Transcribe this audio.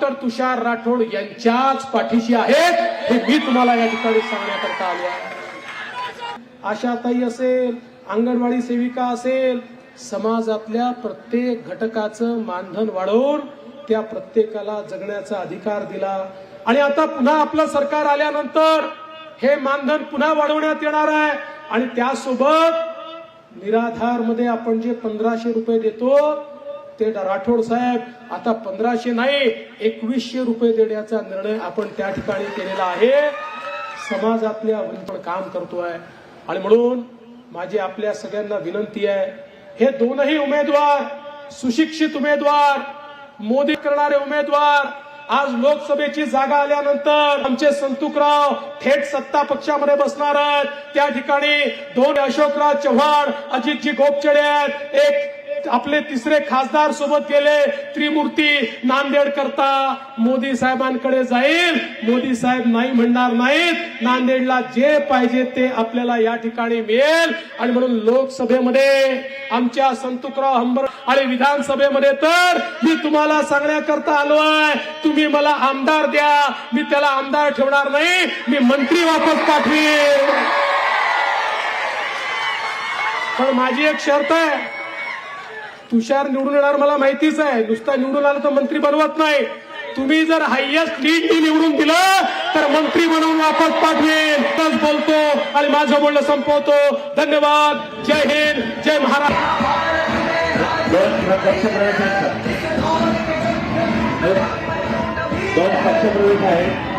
Doctor Tushar Rathod यांच्याच पाठीशी आहेत हे मी तुम्हाला या ठिकाणी सांगण्याकरता आलो आहे. आशाताई असेल अंगणवाडी सेविका असेल समाजातल्या प्रत्येक घटकाचं मानधन वाढवून त्या प्रत्येकाला जगण्याचा अधिकार दिला. आणि आता पुन्हा आपलं सरकार आल्यानंतर हे मानधन पुन्हा वाढवण्यात येणार आहे. आणि त्यासोबत निराधारमध्ये आपण जे पंधराशे रुपये देतो ते राठोड साहेब आता पंधराशे नाही एकवीसशे रुपये देण्याचा निर्णय आपण त्या ठिकाणी केलेला आहे. समाजातल्या आपण काम करतोय. आणि म्हणून माझी आपल्या सगळ्यांना विनंती आहे हे दोनही उमेदवार सुशिक्षित उमेदवार मोदी करणारे उमेदवार आज लोकसभेची जागा आल्यानंतर आमचे संतुकराव थेट सत्ता पक्षामध्ये बसणार आहेत. त्या ठिकाणी दोन अशोकराव चव्हाण अजितजी गोपचडे आहेत. एक आपले तिसरे खासदार सोबत गेले. त्रिमूर्ती नांदेड करता मोदी साहेबांकडे जाईल. मोदी साहेब नाही म्हणणार नाहीत. नांदेडला जे पाहिजे ते आपल्याला या ठिकाणी मिळेल. आणि म्हणून लोकसभेमध्ये आमच्या संतुकराव हंबर आणि विधानसभेमध्ये तर मी तुम्हाला सांगण्याकरता आलो आहे. तुम्ही मला आमदार द्या. मी त्याला आमदार ठेवणार नाही. मी मंत्री वापस पाठवीन. पण माझी एक शर्त आहे. तुषार निवडून येणार मला माहितीच आहे. नुसता निवडून आला तर मंत्री बनवत नाही. तुम्ही जर हायएस्ट लीडनी निवडून दिलं तर मंत्री बनवून वापस पाठवेन. तस बोलतो आणि माझं बोलणं संपवतो. धन्यवाद. जय हिंद. जय महाराष्ट्र. दोन पक्ष प्रवेश आहेत.